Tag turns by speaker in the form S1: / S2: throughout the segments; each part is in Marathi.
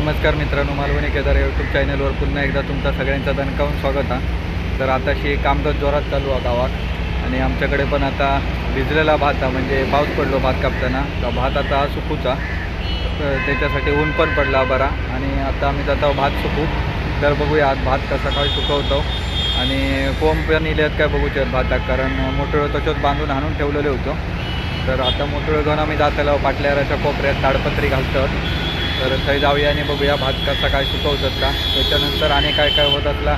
S1: नमस्कार मित्रांनो मालवणी केदार यूट्यूब चॅनलवर पुन्हा एकदा तुमचा सगळ्यांचा दणकावून स्वागत आहे तर आताशी कामकाज जोरात चालू आहे गावात आणि आमच्याकडे पण आता भिजलेला भात म्हणजे पाऊस पडलो भात कापताना. तर भात आता सुकूचा. तर त्याच्यासाठी ऊन पण पडला बरा आणि आता आम्ही जातो भात सुकू. तर बघूया आज भात कसा काय सुकवतो. आणि कोंब पण इले आहेत काय बघूचे भाताक कारण मोठं तसंच बांधून आणून ठेवलेले होतो. तर आता मोठं घेऊन आम्ही जातलो पाटल्याराच्या कोपऱ्यात ताडपत्री घालतो तर थंय जाऊया आणि बघूया भात कसा काय सुकवतात का त्याच्यानंतर आणि काय काय होत असला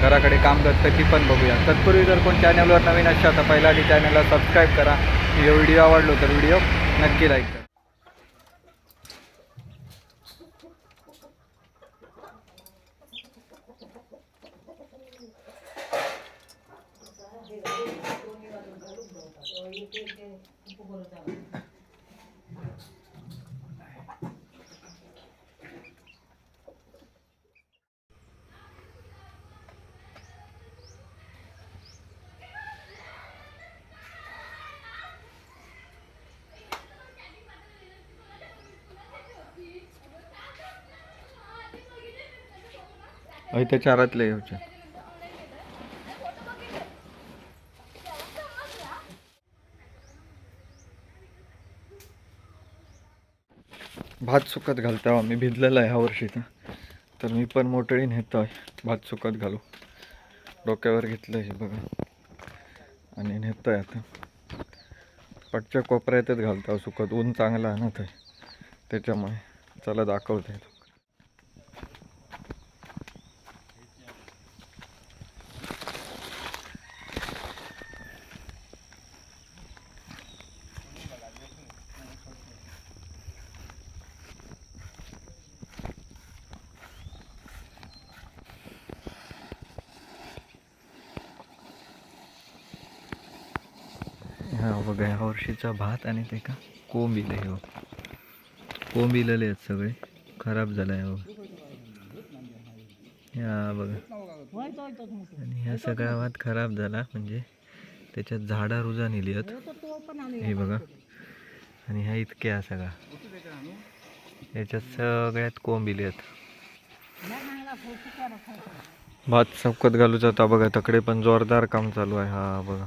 S1: घराकडे काम करतं ती पण बघूया तत्पूर्वी जर कोण चॅनलवर नवीन असाल तर पहिला आधी चॅनलला सबस्क्राईब करा व्हिडिओ व्हिडिओ आवडलो तर व्हिडिओ नक्की लाईक करा ते चारातले येऊचे भात सुकत घालतो आम्ही भिजलेला आहे ह्या वर्षीचा तर मी पण मोटळी नेतो आहे भात सुकत घालू. डोक्यावर घेतलं हे बघा. आणि नेतो आहे आता. पटच्या कोपऱ्यातच घालतो सुकत ऊन चांगला आहे. ना ते त्याच्यामुळे चला दाखवते हा हो बघा ह्या वर्षीचा भात आणि ते का? कोंब इले हो कोंब इलेले आहेत सगळे. खराब झाला आहे हो. ह्या बघा. आणि ह्या सगळा भात खराब झाला म्हणजे त्याच्यात झाडा रुजा नेली आहेत. हे बघा. आणि ह्या इतक्या सगळा. याच्यात सगळ्यात कोंब इले आहेत. भात सपकत घालू जाता बघा तकडे पण जोरदार काम चालू आहे. हा बघा.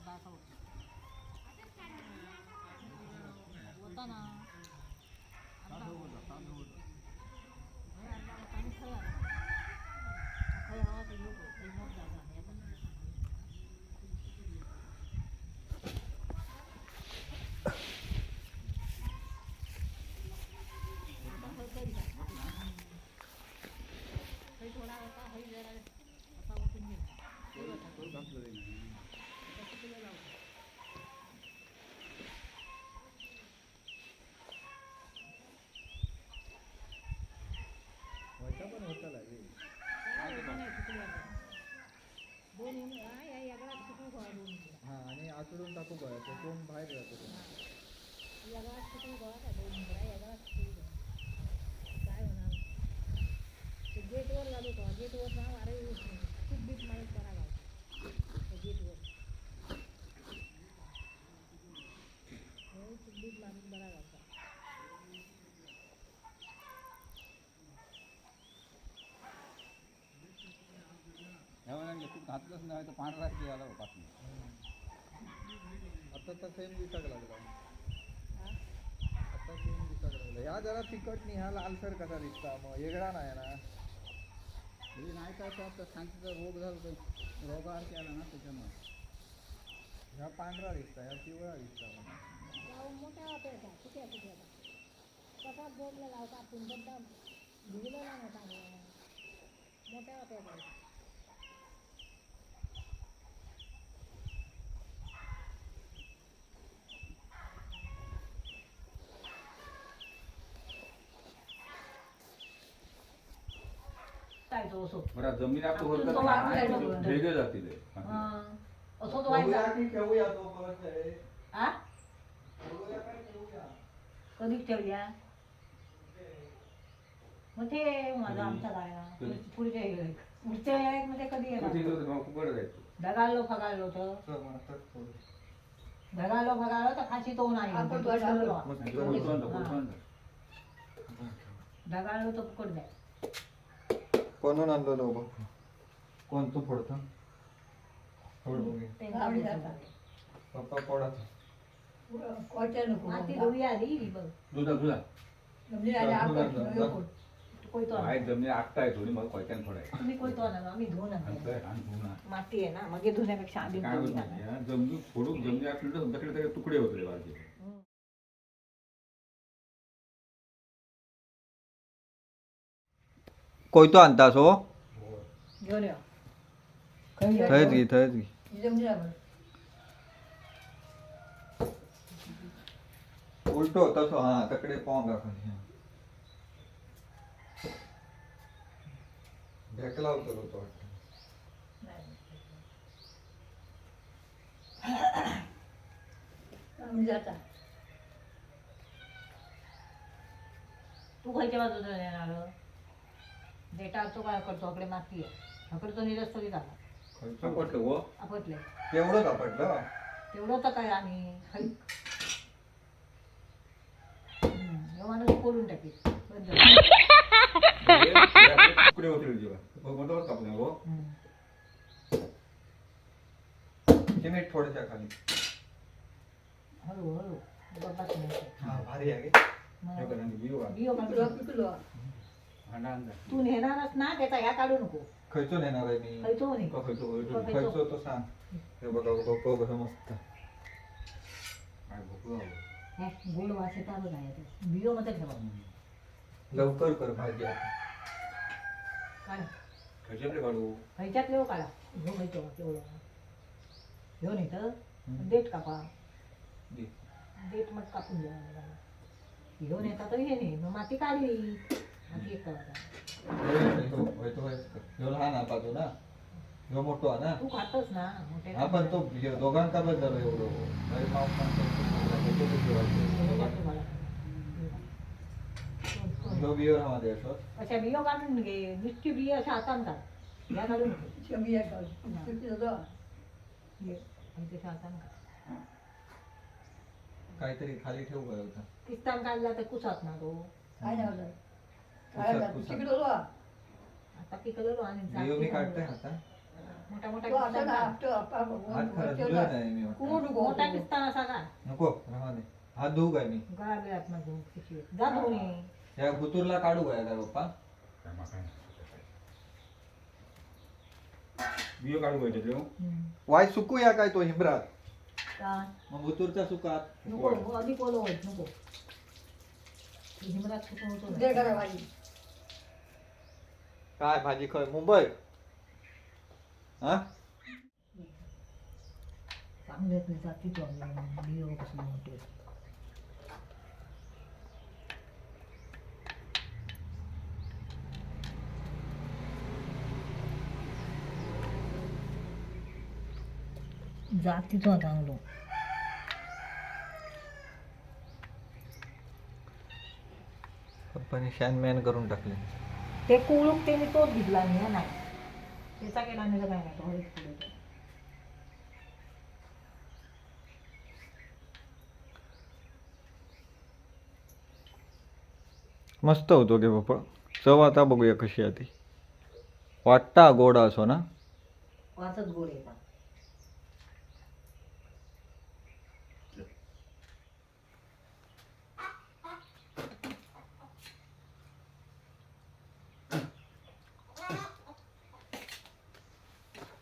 S1: বাসা উঠছে आतडून टाकू तो कोण बाहेर जातो
S2: काय होणार? ते गेटवर झालो तो गेटवर ना अरे खूप बीट मारत बरा गाव. त्या गेटवर. हो खूप बीट मारून बरा गावचा
S3: ह्या वेळेला तू घातलंच नाही तर पांढरा की आला बातमी
S1: आता तर सेम दिसाक लागला.
S2: हा?
S1: आता सेम दिसाक लागला. ह्या जरा तिखट नाही ह्या लालसर कसा दिसता. मग वेगळा नाही ना.
S3: हे नाही काय तर आता सांगते रोग झाला तर रोगासारखे आला ना त्याच्यामुळे.
S1: ह्या पांढरा दिसता ह्या पिवळा दिसता मला.
S2: गाव मोठ्या कुठे कुठे कसा बोलला लावता आपण? बद्दा भिजलेला नव्हता. मोठ्या होत्या. असो.
S3: बरं जमीन
S2: आपण
S3: होतं
S2: तो वाढून जायचं
S3: ना,
S2: बरोबर.
S3: भेगे जातील हे.
S2: असो तो
S1: बघूया
S2: व्हायचा
S1: की ठेवूया तो परत आहे.
S2: हा
S1: बघूया काय ठेवूया.
S2: कधी ठेवल्या? मग ते माझा आमचा
S3: कधी?
S2: पुढच्या पुढच्या वेळेत म्हणजे कधी येणार?
S3: मग कुकडं जायचं.
S2: ढगाळलो फगाळलो तर. ढगाळलो फगाळलो तर फाशी तो नाही.
S3: आणि तो
S2: ढगाळलो तर पकड जाय.
S1: कोणून आणलो लो बघ कोण तू फोडतो फोड. पप्पा फोडा
S2: माती
S3: दुधा दुधा आहे जमीन आखताय थोडी मग कोयत्यान फोडायचं.
S2: तुम्ही कोयतो ना. माती आहे मग हे धुण्यापेक्षा आधी
S3: काय होत जमीन फोडून आपल्याला तुमच्याकडे तुकडे होते बारके
S2: हम्म.
S1: कोयतो आणतास हो
S2: घेऊन या
S1: थंयच घे थंयच घे उलटो तसो हा तकडे पाहून दाखव ढेकला होतो तो वाटतं
S2: तू खयच्या बाजूला येणार डेटा तो काय करतो? आपले माती आहे. तो निरस तरी झाला
S3: पटलं हो
S2: आपटले.
S1: तेवढंच आपटलं?
S2: तेवढं तर काय आम्ही. हम्म, ह्यो माणूस फोडून टाकी
S3: तुकडे जेव्हा कापले हो.
S1: चिमीट थोड्याशा खाली.
S2: हळू हळू. नाही
S1: हा भारी आहे.
S3: हे आणि बियो.
S2: बियो तू नेणारच ना त्याचा ह्या काढू नको
S1: खयचो नेणार आहे मी
S2: खायचो म्हणे
S3: का खायचो, खायचो.
S2: खायचो.
S1: खयचो तो सांग हे बघा बघा कसं मस्त
S3: काय भोकं हवं.
S2: हे, गोड वास येता बघा. बियो मध्ये ठेवा
S1: लवकर कर भाजी आता.
S2: काढा
S3: खायच्यातले काढू
S2: खायच्यात लेव काढा घेऊन येतो तेवढं घेऊन येतं
S1: हम्म.
S2: देठ कापा
S3: दे.
S2: देठ मग कापून द्या. घेऊन येता तर हे नाही मग माती काढली
S1: हा पाजू ना ह्यो मोठो हा ना
S2: तू खातोस ना मोठे
S1: हा पण तो ह्यो दोघांका बस झालो एवढं लय माप पण तो ह्यो बियो असं.
S2: काढून घे नुसती बियो अशा हातान काढ या ये,
S1: काहीतरी खाली ठेवू काय होता
S2: किस्तान काढला तर कुसात ना तो
S1: कुसात- कुसात.
S2: आता पिकलेलो आणि
S1: बियो मी काढते आता?
S2: मोठा मोठा किस्तान काढ.
S1: हात
S2: असा का
S1: नको राहा दे. काय मी?
S2: ना. जा ये.
S1: या गुतूरला काढू काय काय पप्पा?
S3: काय. बियो काढू पाहिजे ते हो.
S1: वाय सुकूया काय तो हिमरात?
S2: का?
S1: मग गुतूरच्या सुकात.
S2: नको हो, अधिक ओलं होत नको ते हिमरात सुकून होतो ना.
S1: काय भाजी खय मुंबई? हा?
S2: जाती तो कसले मोठे आहेत. जातीचो चांगलो
S1: पप्पाने शॅन मॅन करून टाकले.
S2: ते कुळूक ते मी तोच घेतला मी नाही. त्याचा केला नाही तर काय नाही तो. हळूच पुढे.
S1: मस्त होतो गे पप्पा चव आता बघूया कशी आहे ती. वाटता गोड असो ना?
S2: वाचच गोड येतात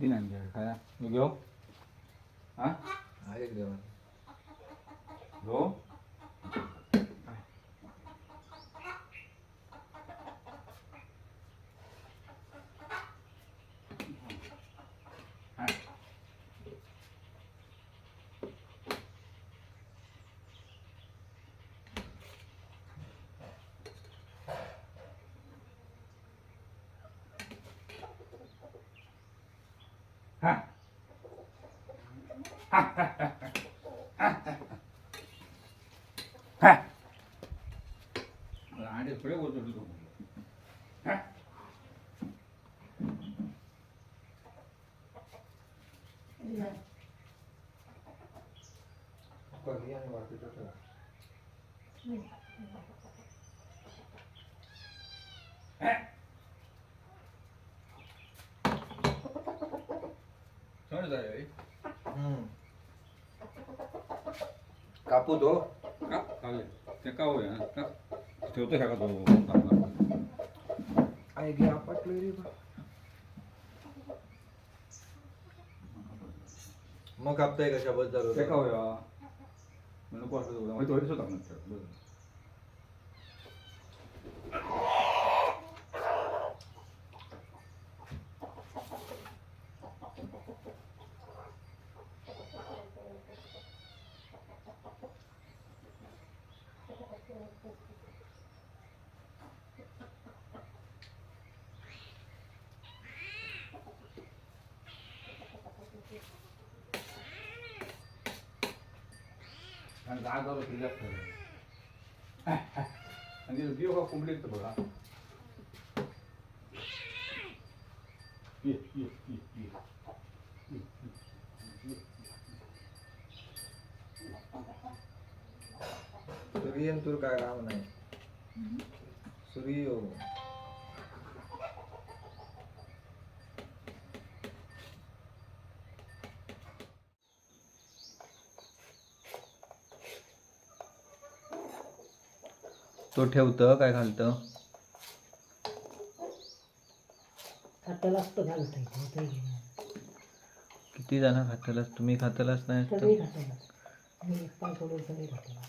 S2: Dinan gel kaya. Ne gel? Ha? Hayır gel. Go.
S3: दिनांक खाया मी घेऊ हा घेऊ आणि पुढे बोलतो तू समज आहे
S1: कापू तो
S3: का चालेल ते का होया का ठेवतो ह्या का तो
S1: आई घे आपटलं रे बा. मग कापताय कशाबद्दल
S3: ते का होया नको असं होतं माहिती होतीच होता म्हणतात जाग झालं की जास्त झालं. आणि बियो का कोंबडी येतं बघा. ये
S1: तुर काय राम नाही. सूर्य तो ठेवतं काय घालतं?
S2: खात्याला असतं घालता येते
S1: किती जण खातलास तुम्ही खातलास नाही
S2: सगळी खात्याला. मी एक पण सोडून सगळी खात्याला